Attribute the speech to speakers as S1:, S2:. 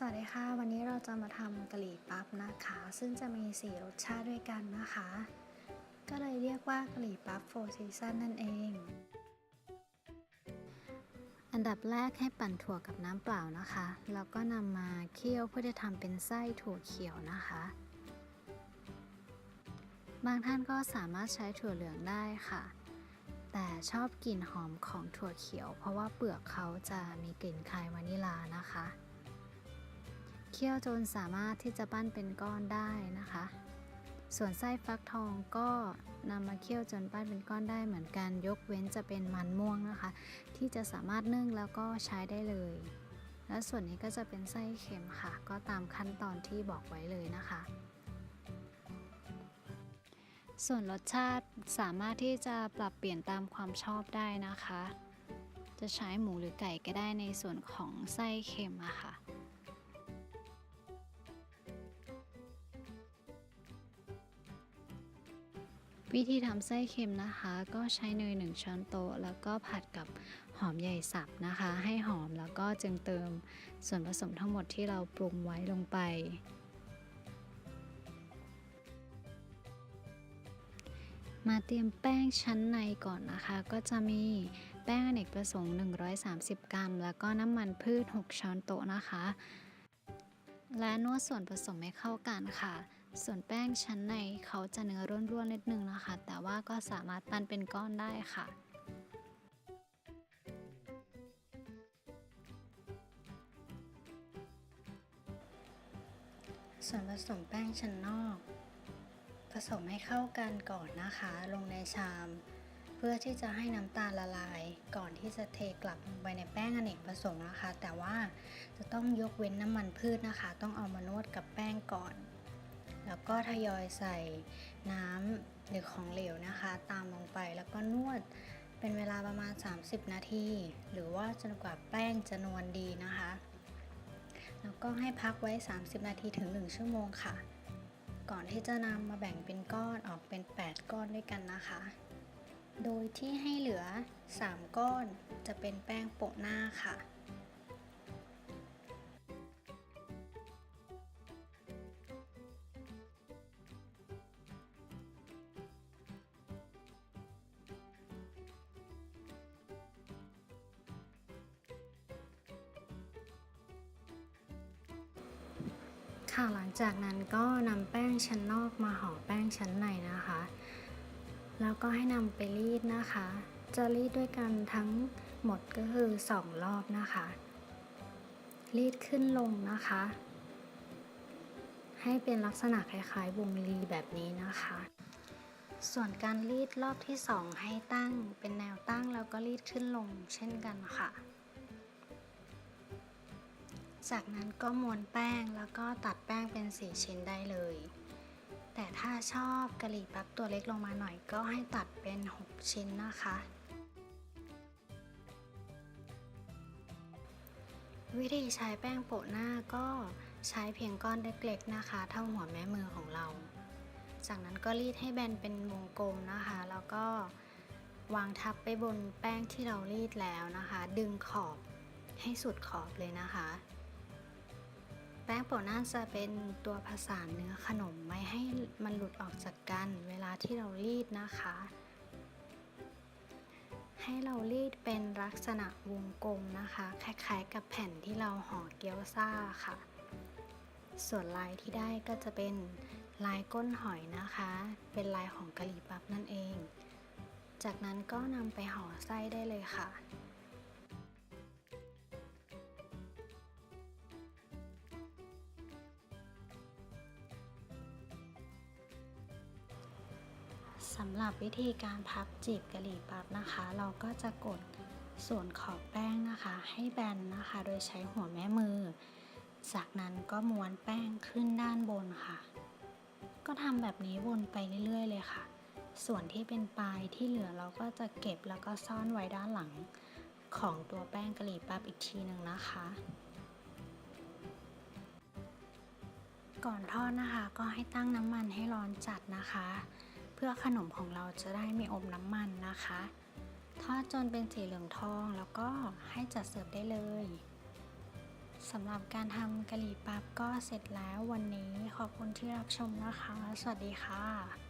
S1: สวัสดีค่ะ วันนี้เราจะมาทำกะหรี่ปั๊บนะคะ ซึ่งจะมี 4 รสชาติด้วยกันนะคะ ก็เลยเรียกว่ากะหรี่ปั๊บโฟร์ซีซันนั่นเอง อันดับแรกให้ปั่นถั่วกับน้ำเปล่านะคะ แล้วก็นำมาเคี่ยวเพื่อจะทำเป็นไส้ถั่วเขียวนะคะ บางท่านก็สามารถใช้ถั่วเหลืองได้ค่ะ แต่ชอบกลิ่นหอมของถั่วเขียว เพราะว่าเปลือกเขาจะมีกลิ่นคลายวานิลานะคะ เคี่ยวจนสามารถที่จะปั้นเป็นก้อนได้นะคะ ส่วนไส้ฟักทองก็นำมาเคี่ยวจนปั้นเป็นก้อนได้เหมือนกัน ยกเว้นจะเป็นมันม่วงนะคะ ที่จะสามารถนึ่งแล้วก็ใช้ได้เลย และส่วนนี้ก็จะเป็นไส้เค็มค่ะ ก็ตามขั้นตอนที่บอกไว้เลยนะคะส่วนรสชาติสามารถที่จะปรับเปลี่ยนตามความชอบได้นะคะ จะใช้หมูหรือไก่ก็ได้ในส่วนของไส้เค็มอะค่ะ วิธีทำไส้เค็มนะคะ ก็ใช้เนย 1 ช้อนโต๊ะ แล้วก็ผัดกับหอมใหญ่สับนะคะ ให้หอมแล้วก็จึงเติมส่วนผสมทั้งหมดที่เราปรุงไว้ลงไป มาเตรียมแป้งชั้นในก่อนนะคะ ก็จะมีแป้งอเนกประสงค์ 130 กรัม แล้วก็น้ำมันพืช 6 ช้อนโต๊ะนะคะ และนวดส่วนผสมให้เข้ากันค่ะ ส่วนแป้งชั้นในเขาจะเนื้อร่วนๆนิดนึงนะคะ แต่ว่าก็สามารถปั้นเป็นก้อนได้ค่ะส่วนผสมแป้งชั้นนอก ผสมให้เข้ากันก่อนนะคะ ลงในชาม เพื่อที่จะให้น้ำตาลละลาย ก่อนที่จะเทกลับลงไปในแป้งอเนกประสงค์นะคะ แต่ว่าจะต้องยกเว้นน้ำมันพืชนะคะ ต้องเอามานวดกับแป้งก่อน แล้วก็ทยอยใส่น้ำหรือของเหลวนะคะ ตามลงไปแล้วก็นวดเป็นเวลาประมาณ 30 นาที หรือว่าจนกว่าแป้งจะนวลดีนะคะ แล้วก็ให้พักไว้ 30 นาทีถึง 1 ชั่วโมงค่ะ ก่อนที่จะนำมาแบ่งเป็นก้อนออกเป็น 8 ก้อนด้วยกันนะคะ โดยที่ให้เหลือ 3 ก้อนจะเป็นแป้งโปะหน้าค่ะ ค่ะหลังจากนั้นก็นำแป้งชั้นนอกมาห่อแป้งชั้นในนะคะ แล้วก็ให้นำไปรีดนะคะ จะรีดด้วยกันทั้งหมดก็คือ 2 รอบนะคะ รีดขึ้นลงนะคะ ให้เป็นลักษณะคล้ายๆวงรีแบบนี้นะคะ ส่วนการรีดรอบที่ 2 ให้ตั้งเป็นแนวตั้งแล้วก็รีดขึ้นลงเช่นกันค่ะ จากนั้นก็ม้วนแป้งแล้วก็ตัดแป้งเป็น4ชิ้นได้เลย แต่ถ้าชอบกะหรี่ปั๊บตัวเล็กลงมาหน่อยก็ให้ตัดเป็น 6 ชิ้นนะคะ วิธีใช้แป้งโปะหน้าก็ใช้เพียงก้อนเล็กๆนะคะ เท่าหัวแม่มือของเรา จากนั้นก็รีดให้แบนเป็นวงกลมนะคะ แล้วก็วางทับไปบนแป้งที่เรารีดแล้วนะคะ ดึงขอบให้สุดขอบเลยนะคะ แป้งโปะน้าจะเป็นตัวผสานเนื้อขนมไม่ให้มันหลุดออกจากกัน เวลาที่เรารีดนะคะ ให้เรารีดเป็นลักษณะวงกลมนะคะ คล้ายๆ กับแผ่นที่เราห่อเกี๊ยวซ่าค่ะ ส่วนลายที่ได้ก็จะเป็นลายก้นหอยนะคะ เป็นลายของกะหรี่ปั๊บนั่นเอง จากนั้นก็นำไปห่อไส้ได้เลยค่ะ สำหรับวิธีการพับจีบกะหรี่ปั๊บนะคะ เราก็จะกดส่วนขอบแป้งนะคะ ให้แบนนะคะ โดยใช้หัวแม่มือ จากนั้นก็ม้วนแป้งขึ้นด้านบนค่ะ ก็ทำแบบนี้วนไปเรื่อยๆ เลยค่ะ ส่วนที่เป็นปลายที่เหลือเราก็จะเก็บแล้วก็ซ่อนไว้ด้านหลังของตัวแป้งกะหรี่ปั๊บอีกทีหนึ่งนะคะ ก่อนทอดนะคะก็ให้ตั้งน้ำมันให้ร้อนจัดนะคะ เพื่อขนมของเราจะได้ไม่อมน้ำมันนะคะ ทอดจนเป็นสีเหลืองทองแล้วก็ให้จัดเสิร์ฟได้เลยสำหรับการทำกะหรี่ปั๊บก็เสร็จแล้ววันนี้ขอบคุณที่รับชมนะคะ สวัสดีค่ะ